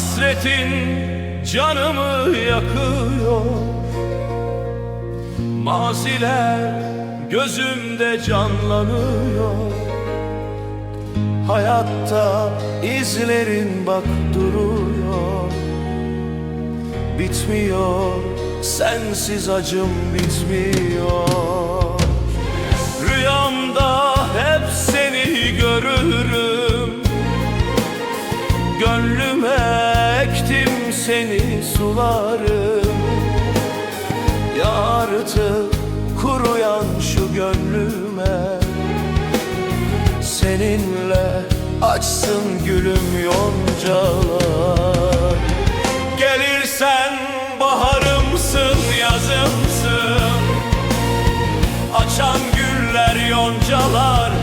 Hasretin canımı yakıyor. Maziler gözümde canlanıyor. Hayatta izlerin bak duruyor. Bitmiyor sensiz acım bitmiyor. Rüyamda hep seni görürüm. Gönlüme ektim seni sularım. Ya kuruyan şu gönlüme. Seninle açsın gülüm yoncalar. Gelirsen baharımsın yazımsın. Açan güller yoncalar